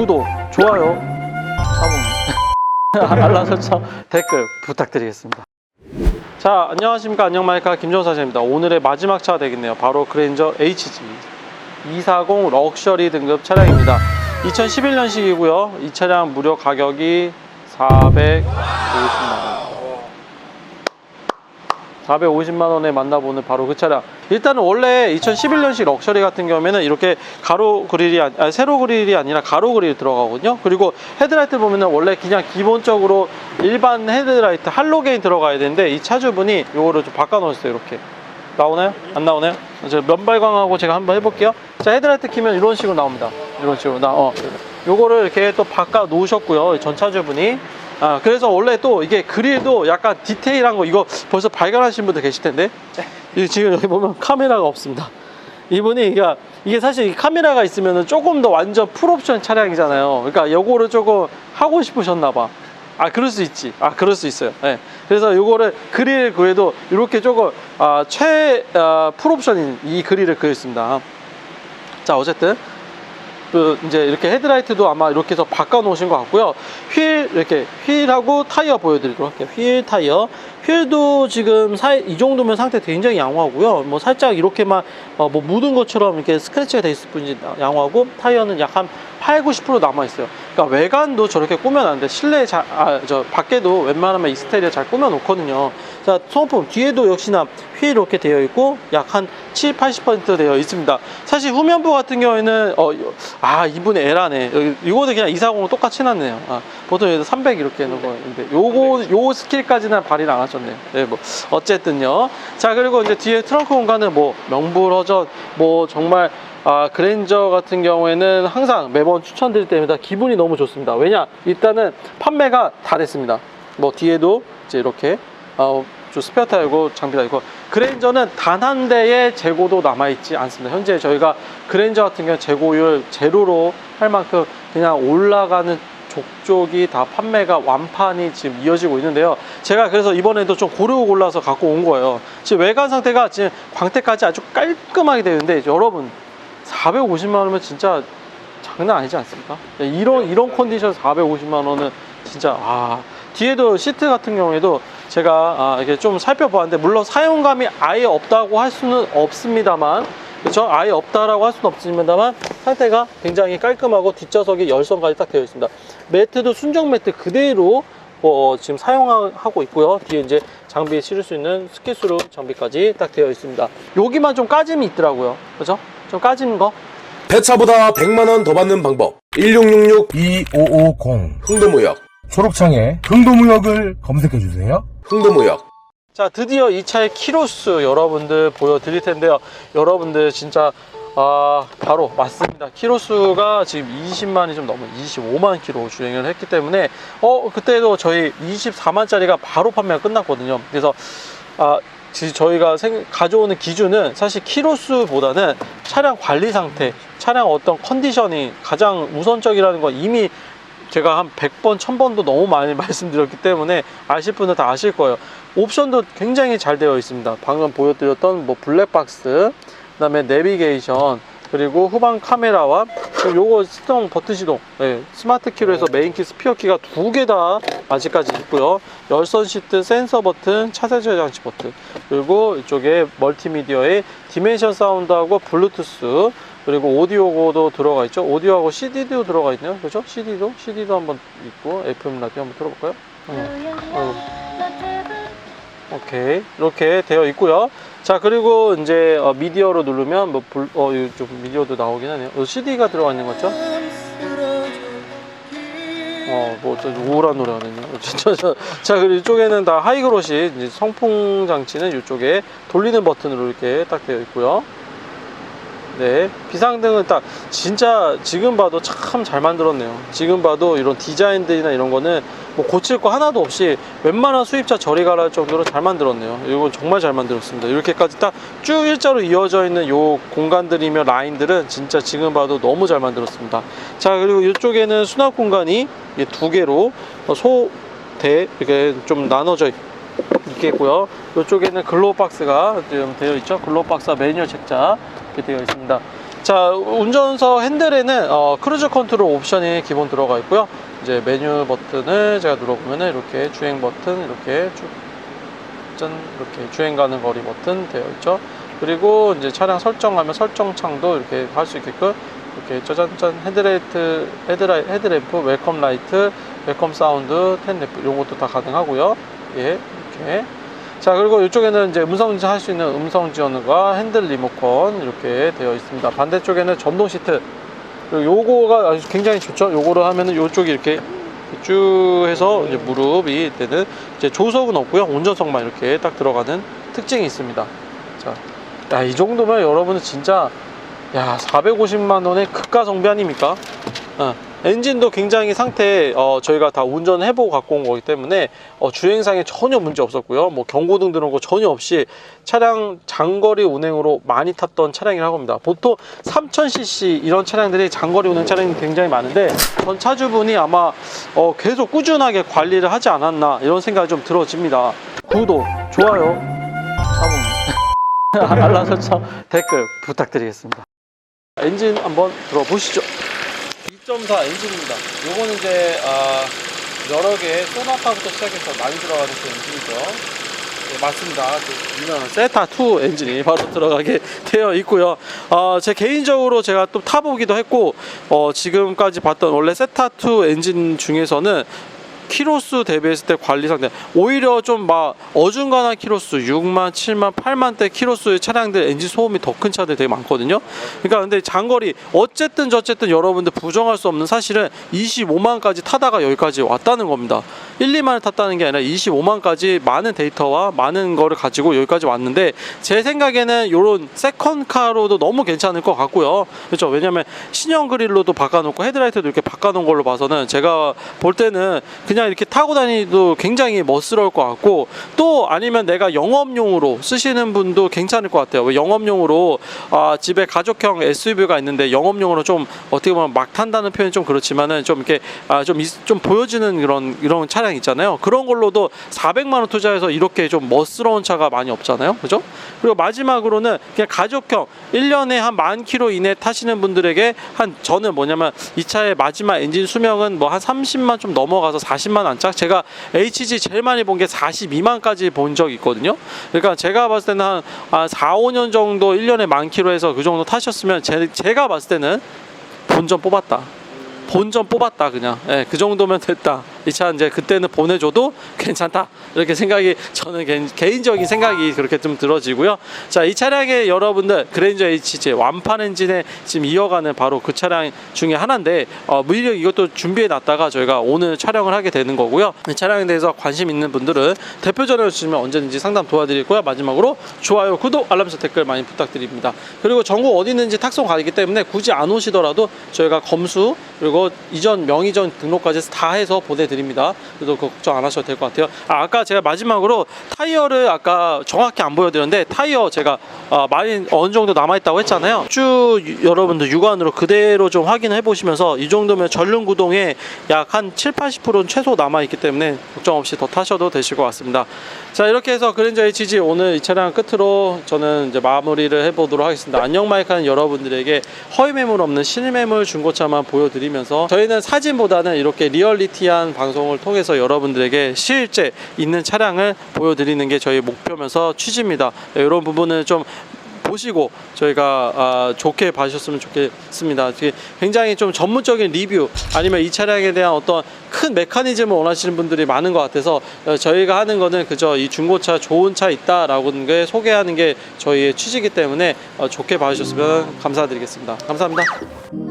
구독, 좋아요, 사본, 알람 설정, 댓글 부탁드리겠습니다. 자, 안녕하십니까. 안녕마이카 김종사입니다. 오늘의 마지막 차 되겠네요. 바로 그랜저 HG 240 럭셔리 등급 차량입니다. 2011년식이고요. 이 차량 무려 가격이 450만 원. 450만 원에 만나보는 바로 그 차량. 일단은 원래 2011년식 럭셔리 같은 경우에는 이렇게 가로 그릴이 아니, 아니, 세로 그릴이 아니라 가로 그릴 들어가거든요. 그리고 헤드라이트 보면은 원래 그냥 기본적으로 일반 헤드라이트 할로게인 들어가야 되는데 이 차주분이 요거를 좀 바꿔 놓으셨어요. 이렇게. 나오나요? 안 나오나요? 저 면발광하고 제가 한번 해볼게요. 자, 헤드라이트 키면 이런 식으로 나옵니다. 이런 식으로. 나, 어. 요거를 이렇게 또 바꿔 놓으셨고요. 전 차주분이. 아, 그래서 원래 또 이게 그릴도 약간 디테일한 거 이거 벌써 발견하신 분들 계실 텐데. 이 지금 여기 보면 카메라가 없습니다. 이분이 그러니까 이게 사실 이 카메라가 있으면 조금 더 완전 풀옵션 차량이잖아요. 그러니까 요거를 조금 하고 싶으셨나 봐. 아 그럴 수 있지 아 그럴 수 있어요 예. 그래서 요거를 그릴 그래도 이렇게 조금 아, 최 아, 풀옵션인 이 그릴을 그렸습니다 자 어쨌든 그 이제 이렇게 헤드라이트도 아마 이렇게 해서 바꿔 놓으신 것 같고요. 휠 이렇게 휠하고 타이어 보여드리도록 할게요. 휠 타이어. 휠도 지금 사, 이 정도면 상태 굉장히 양호하고요. 뭐 살짝 이렇게만 어, 뭐 묻은 것처럼 이렇게 스크래치가 돼 있을 뿐이지 양호하고 타이어는 약한 8, 90% 남아 있어요. 그러니까 외관도 저렇게 꾸며놨는데 실내 자, 아, 저 밖에도 웬만하면 익스테리어 잘 꾸며 놓거든요. 자 소모품 뒤에도 역시나 휠 이렇게 되어 있고 약 한 7, 80% 되어 있습니다. 사실 후면부 같은 경우에는 어, 아 이분의 에라네. 이거는 그냥 240으로 똑같이 해놨네요. 아, 보통 여기서 300 이렇게 해놓은 거인데 요거 요 스킬까지는 발휘를 안 하셨네요. 네, 뭐 어쨌든요. 자 그리고 이제 뒤에 트렁크 공간은 뭐 명불허전 뭐 정말 아, 그랜저 같은 경우에는 항상 매번 추천드릴 때마다 기분이 너무 좋습니다. 왜냐? 일단은 판매가 다 됐습니다. 뭐 뒤에도 이제 이렇게 어, 좀 스페어 타이고 장비가 있고 그랜저는 단 한 대의 재고도 남아있지 않습니다. 현재 저희가 그랜저 같은 경우 재고율 제로로 할 만큼 그냥 올라가는 족족이 다 판매가 완판이 지금 이어지고 있는데요. 제가 그래서 이번에도 좀 고르고 골라서 갖고 온 거예요. 지금 외관 상태가 지금 광택까지 아주 깔끔하게 되는데 여러분 450만 원이면 진짜 장난 아니지 않습니까? 이런 이런 컨디션 450만 원은 진짜 아 뒤에도 시트 같은 경우에도 제가 아, 이렇게 좀 살펴보았는데 물론 사용감이 아예 없다고 할 수는 없습니다만 그렇죠? 아예 없다라고 할 수는 없습니다만 상태가 굉장히 깔끔하고 뒷좌석이 열선까지 딱 되어 있습니다. 매트도 순정 매트 그대로 어, 지금 사용하고 있고요. 뒤에 이제 장비에 실을 수 있는 스키스루 장비까지 딱 되어 있습니다. 여기만 좀 까짐이 있더라고요. 그렇죠 좀 까지는 거? 배차보다 100만원 더 받는 방법. 1666-2550 흥도무역. 초록창에 흥도무역을 검색해주세요. 흥도무역. 자 드디어 이 차의 키로수 여러분들 보여드릴 텐데요. 여러분들 진짜 아 바로 맞습니다. 키로수가 지금 20만이 좀 넘은 25만 키로 주행을 했기 때문에 어 그때도 저희 24만짜리가 바로 판매가 끝났거든요. 그래서 아 지- 저희가 생- 가져오는 기준은 사실 키로수보다는 차량 관리 상태 차량 어떤 컨디션이 가장 우선적이라는 건 이미 제가 한 100번, 1000번도 너무 많이 말씀드렸기 때문에 아실 분은 다 아실 거예요. 옵션도 굉장히 잘 되어 있습니다. 방금 보여드렸던 뭐 블랙박스, 그 다음에 내비게이션, 그리고 후방 카메라와 요거 시동 버튼 시동, 네, 스마트 키로 해서 메인 키, 스피어 키가 두 개 다 아직까지 있고요. 열선 시트, 센서 버튼, 차세대 장치 버튼, 그리고 이쪽에 멀티미디어에 디멘션 사운드하고 블루투스, 그리고 오디오도 들어가 있죠. 오디오하고 CD도 들어가 있네요. 그렇죠? CD도 CD도 한번 있고 FM 라디오 한번 들어볼까요? 어. 오케이 이렇게 되어 있고요. 자 그리고 이제 어, 미디어로 누르면 뭐 불, 어, 이좀 미디어도 나오긴 하네요. 어, CD가 들어가 있는 거죠? 어, 뭐, 저 우울한 노래하네요. 자, 그리고 이쪽에는 다 하이그로시, 성풍 장치는 이쪽에 돌리는 버튼으로 이렇게 딱 되어 있고요. 네, 비상등은 딱 진짜 지금 봐도 참 잘 만들었네요. 지금 봐도 이런 디자인들이나 이런 거는 뭐 고칠 거 하나도 없이 웬만한 수입차 저리 가라 할 정도로 잘 만들었네요. 이건 정말 잘 만들었습니다. 이렇게까지 딱 쭉 일자로 이어져 있는 요 공간들이며 라인들은 진짜 지금 봐도 너무 잘 만들었습니다. 자, 그리고 이쪽에는 수납 공간이 두 개로 어, 소, 대 이렇게 좀 나눠져 있- 있겠고요. 이쪽에는 글로우 박스가 되어 있죠. 글로우 박스와 매뉴얼 책자 이렇게 되어 있습니다. 자 자, 운전석 핸들에는 어, 크루즈 컨트롤 옵션이 기본 들어가 있고요. 이제 메뉴 버튼을 제가 눌러보면은 이렇게 주행 버튼 이렇게 쭉 짠, 이렇게 주행 가는 거리 버튼 되어 있죠. 그리고 이제 차량 설정하면 설정 창도 이렇게 할 수 있게끔 이렇게 짜잔짠 헤드라이트, 헤드라이, 헤드램프, 웰컴 라이트, 웰컴 사운드, 텐 램프 이런 것도 다 가능하고요. 예, 이렇게. 자, 그리고 이쪽에는 이제 음성 지원 할수 있는 음성 지원과 핸들 리모컨 이렇게 되어 있습니다. 반대쪽에는 전동 시트. 요거가 아주 굉장히 좋죠. 요거를 하면은 요쪽이 이렇게 쭉 해서 이제 무릎이 되는 이제 조석은 없고요. 운전석만 이렇게 딱 들어가는 특징이 있습니다. 자, 야, 이 정도면 여러분은 진짜 야, 450만 원의 극가 정비 아닙니까? 어, 엔진도 굉장히 상태 어, 저희가 다 운전해보고 갖고 온 거기 때문에 어, 주행상에 전혀 문제 없었고요. 뭐 경고등 들어온 거 전혀 없이 차량 장거리 운행으로 많이 탔던 차량이라고 합니다. 보통 3000cc 이런 차량들이 장거리 운행 차량이 굉장히 많은데 전 차주분이 아마 어, 계속 꾸준하게 관리를 하지 않았나 이런 생각이 좀 들어집니다. 구독, 좋아요, 알람 설정, 댓글 부탁드리겠습니다. 엔진 한번 들어보시죠. 2.4 엔진입니다. 요거는 이제 아, 여러 개 소나타부터 시작해서 많이 들어가는 그 엔진이죠. 네, 맞습니다. 그 유명한 세타2 엔진이 바로 들어가게 되어 있고요. 어, 제 개인적으로 제가 또 타보기도 했고 어, 지금까지 봤던 원래 세타2 엔진 중에서는 키로수 대비했을 때 관리 상태. 오히려 좀 막 어중간한 키로수 6만 7만 8만 대 키로수의 차량들 엔진 소음이 더 큰 차들 되게 많거든요. 그러니까 근데 장거리 어쨌든 저쨌든 여러분들 부정할 수 없는 사실은 25만까지 타다가 여기까지 왔다는 겁니다. 1, 2만을 탔다는 게 아니라 25만까지 많은 데이터와 많은 거를 가지고 여기까지 왔는데 제 생각에는 이런 세컨카로도 너무 괜찮을 것 같고요. 그렇죠? 왜냐면 신형 그릴로도 바꿔놓고 헤드라이트도 이렇게 바꿔놓은 걸로 봐서는 제가 볼 때는 그냥 이렇게 타고 다니도 굉장히 멋스러울 것 같고 또 아니면 내가 영업용으로 쓰시는 분도 괜찮을 것 같아요. 왜 영업용으로 아, 집에 가족형 SUV가 있는데 영업용으로 좀 어떻게 보면 막 탄다는 표현이 좀 그렇지만은 좀 이렇게 아, 좀, 있- 좀 보여지는 그런 이런 차량 있잖아요. 그런 걸로도 400만 원 투자해서 이렇게 좀 멋스러운 차가 많이 없잖아요. 그죠? 그리고 마지막으로는 그냥 가족형 1년에 한 만 킬로 이내 타시는 분들에게 한 저는 뭐냐면 이 차의 마지막 엔진 수명은 뭐 한 30만 좀 넘어가서 40만 안짝 제가 HG 제일 많이 본 게 42만까지 본 적이 있거든요. 그러니까 제가 봤을 때는 한, 한 4, 5년 정도 1년에 만 킬로에서 그 정도 타셨으면 제, 제가 봤을 때는 본전 뽑았다. 본전 뽑았다 그냥. 예, 그 정도면 됐다. 이 차 이제 그때는 보내줘도 괜찮다. 이렇게 생각이 저는 개인, 개인적인 생각이 그렇게 좀 들어지고요. 자 이 차량의 여러분들 그랜저 HJ 완판 엔진에 지금 이어가는 바로 그 차량 중에 하나인데 어, 무려 이것도 준비해 놨다가 저희가 오늘 촬영을 하게 되는 거고요. 이 차량에 대해서 관심 있는 분들은 대표 전화 주시면 언제든지 상담 도와드리고요. 마지막으로 좋아요 구독 알람 설정 댓글 많이 부탁드립니다. 그리고 전국 어디 있는지 탁송 가기 때문에 굳이 안 오시더라도 저희가 검수 그리고 이전 명의전 등록까지 다 해서 보내드립니다. 그래서 걱정 안 하셔도 될 것 같아요. 아, 아까 제가 마지막으로 타이어를 아까 정확히 안 보여드렸는데 타이어 제가 아, 많이 어느 정도 남아있다고 했잖아요. 쭉 유- 여러분들 육안으로 그대로 좀 확인해 보시면서 이 정도면 전륜 구동에 약 한 7, 80%는 최소 남아있기 때문에 걱정 없이 더 타셔도 되실 것 같습니다. 자 이렇게 해서 그랜저 HG 오늘 이 차량 끝으로 저는 이제 마무리를 해보도록 하겠습니다. 안녕 마이크는 여러분들에게 허위 매물 없는 실매물 중고차만 보여드리면서 저희는 사진보다는 이렇게 리얼리티한 방송을 통해서 여러분들에게 실제 있는 차량을 보여드리는 게 저희 목표면서 취지입니다. 네, 이런 부분을 좀 보시고 저희가 아, 좋게 봐주셨으면 좋겠습니다. 굉장히 좀 전문적인 리뷰 아니면 이 차량에 대한 어떤 큰 메커니즘을 원하시는 분들이 많은 것 같아서 어, 저희가 하는 거는 그저 이 중고차 좋은 차 있다라고 게 소개하는 게 저희의 취지이기 때문에 어, 좋게 봐주셨으면 감사드리겠습니다. 감사합니다.